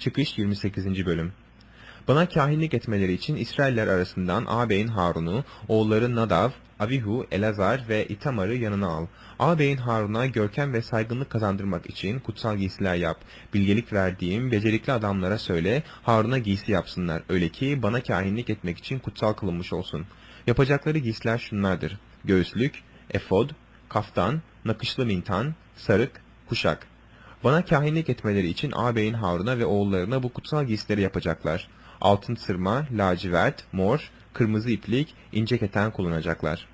Çıkış 28. Bölüm Bana kahinlik etmeleri için İsrailler arasından ağabeyin Harun'u, oğulları Nadav, Abihu, Elazar ve İtamar'ı yanına al. Ağabeyin Harun'a görkem ve saygınlık kazandırmak için kutsal giysiler yap. Bilgelik verdiğim becerikli adamlara söyle, Harun'a giysi yapsınlar. Öyle ki bana kahinlik etmek için kutsal kılınmış olsun. Yapacakları giysiler şunlardır. Göğüslük, efod, kaftan, nakışlı mintan, sarık, kuşak. Bana kahinlik etmeleri için ağabeyin Harun'a ve oğullarına bu kutsal giysileri yapacaklar. Altın sırma, lacivert, mor, kırmızı iplik, ince keten kullanacaklar.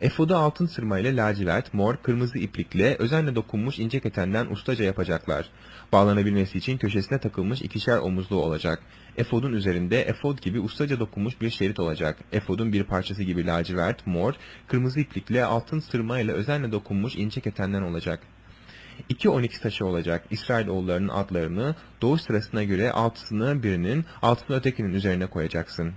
Efodu altın sırma ile lacivert, mor, kırmızı iplikle özenle dokunmuş ince ketenden ustaca yapacaklar. Bağlanabilmesi için köşesine takılmış ikişer omuzlu olacak. Efodun üzerinde efod gibi ustaca dokunmuş bir şerit olacak. Efodun bir parçası gibi lacivert, mor, kırmızı iplikle altın sırma ile özenle dokunmuş ince ketenden olacak. İki onyx taşı olacak. İsrailoğullarının adlarını doğuş sırasına göre altısını birinin, altısını ötekinin üzerine koyacaksın.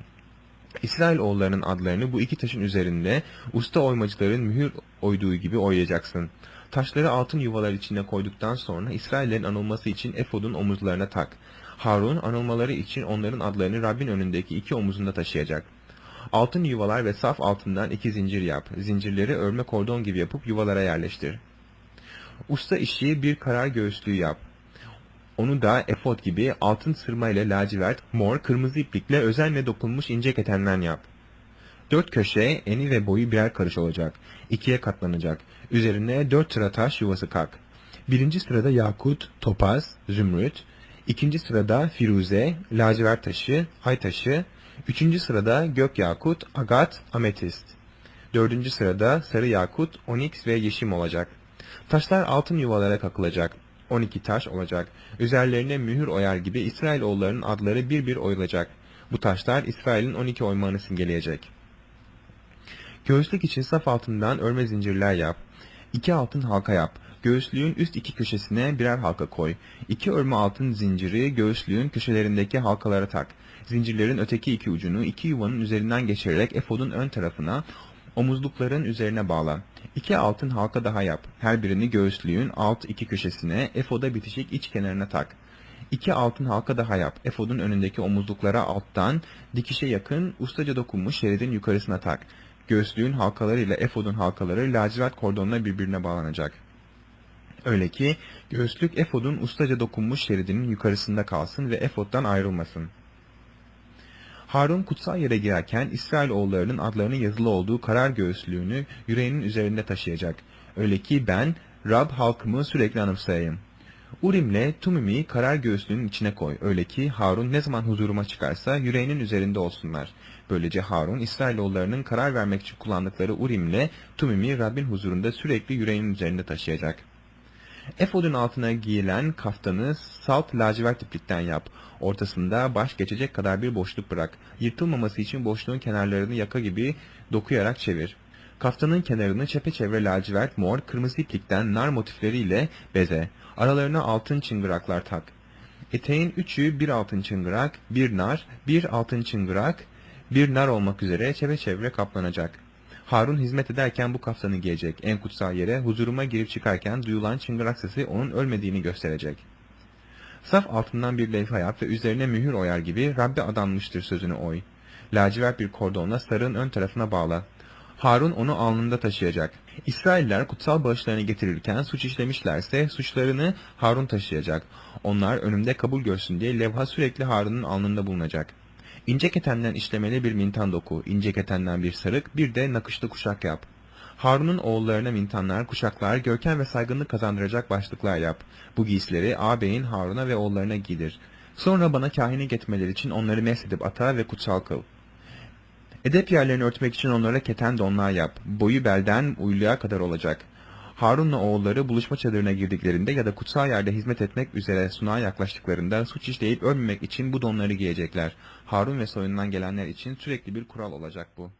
İsrailoğullarının adlarını bu iki taşın üzerinde usta oymacıların mühür oyduğu gibi oyacaksın. Taşları altın yuvalar içine koyduktan sonra İsraillerin anılması için efodun omuzlarına tak. Harun anılmaları için onların adlarını Rabbin önündeki iki omuzunda taşıyacak. Altın yuvalar ve saf altından iki zincir yap. Zincirleri örme kordon gibi yapıp yuvalara yerleştir. Usta işi bir karar göğüslüğü yap. Onu da efod gibi altın sırma ile lacivert, mor, kırmızı iplikle özenle dokunmuş ince ketenden yap. Dört köşe, eni ve boyu birer karış olacak. İkiye katlanacak. Üzerine dört sıra taş yuvası kalk. Birinci sırada yakut, topaz, zümrüt. ikinci sırada firuze, lacivert taşı, ay taşı. Üçüncü sırada gök yakut, agat, ametist. Dördüncü sırada sarı yakut, oniks ve yeşim olacak. Taşlar altın yuvalara kakılacak. 12 taş olacak. Üzerlerine mühür oyar gibi İsrailoğullarının adları bir bir oyulacak. Bu taşlar İsrail'in 12 oymağını simgeleyecek. Göğüslük için saf altından örme zincirler yap. İki altın halka yap. Göğüslüğün üst iki köşesine birer halka koy. İki örme altın zinciri göğüslüğün köşelerindeki halkalara tak. Zincirlerin öteki iki ucunu iki yuvanın üzerinden geçirerek efodun ön tarafına, omuzlukların üzerine bağla. İki altın halka daha yap. Her birini göğüslüğün alt iki köşesine, efoda bitişik iç kenarına tak. İki altın halka daha yap. Efodun önündeki omuzluklara alttan, dikişe yakın, ustaca dokunmuş şeridin yukarısına tak. Göğüslüğün halkaları ile efodun halkaları lacivert kordonla birbirine bağlanacak. Öyle ki göğüslük efodun ustaca dokunmuş şeridinin yukarısında kalsın ve efoddan ayrılmasın. Harun kutsal yere girerken İsrailoğullarının adlarının yazılı olduğu karar göğüslüğünü yüreğinin üzerinde taşıyacak. Öyle ki ben Rab halkımı sürekli anımsayayım. Urim'le Tumim'i karar göğüslüğünün içine koy. Öyle ki Harun ne zaman huzuruma çıkarsa yüreğinin üzerinde olsunlar. Böylece Harun İsrailoğullarının karar vermek için kullandıkları Urim'le Tumim'i Rabbin huzurunda sürekli yüreğinin üzerinde taşıyacak. Efodun altına giyilen kaftanı salt lacivert iplikten yap. Ortasında baş geçecek kadar bir boşluk bırak. Yırtılmaması için boşluğun kenarlarını yaka gibi dokuyarak çevir. Kaftanın kenarını çepeçevre lacivert, mor, kırmızı iplikten nar motifleriyle beze. Aralarına altın çıngıraklar tak. Eteğin üçü bir altın çıngırak, bir nar, bir altın çıngırak, bir nar olmak üzere çepeçevre kaplanacak. Harun hizmet ederken bu kaftanı giyecek. En kutsal yere huzuruma girip çıkarken duyulan çıngırak sesi onun ölmediğini gösterecek. Saf altından bir levha yap ve üzerine mühür oyar gibi Rabbi adanmıştır sözünü oy. Lacivert bir kordonla sarığın ön tarafına bağla. Harun onu alnında taşıyacak. İsrailler kutsal bağışlarını getirirken suç işlemişlerse suçlarını Harun taşıyacak. Onlar önümde kabul görsün diye levha sürekli Harun'un alnında bulunacak. İnce ketenden işlemeli bir mintan doku, ince ketenden bir sarık, bir de nakışlı kuşak yap. Harun'un oğullarına mintanlar, kuşaklar, görkem ve saygınlık kazandıracak başlıklar yap. Bu giysileri ağabeyin Harun'a ve oğullarına giydir. Sonra bana kahini etmeleri için onları mesedip ata ve kutsal kıl. Edep yerlerini örtmek için onlara keten donlar yap. Boyu belden uyluğa kadar olacak. Harun'la oğulları buluşma çadırına girdiklerinde ya da kutsal yerde hizmet etmek üzere sunağa yaklaştıklarında suç işleyip ölmemek için bu donları giyecekler. Harun ve soyundan gelenler için sürekli bir kural olacak bu.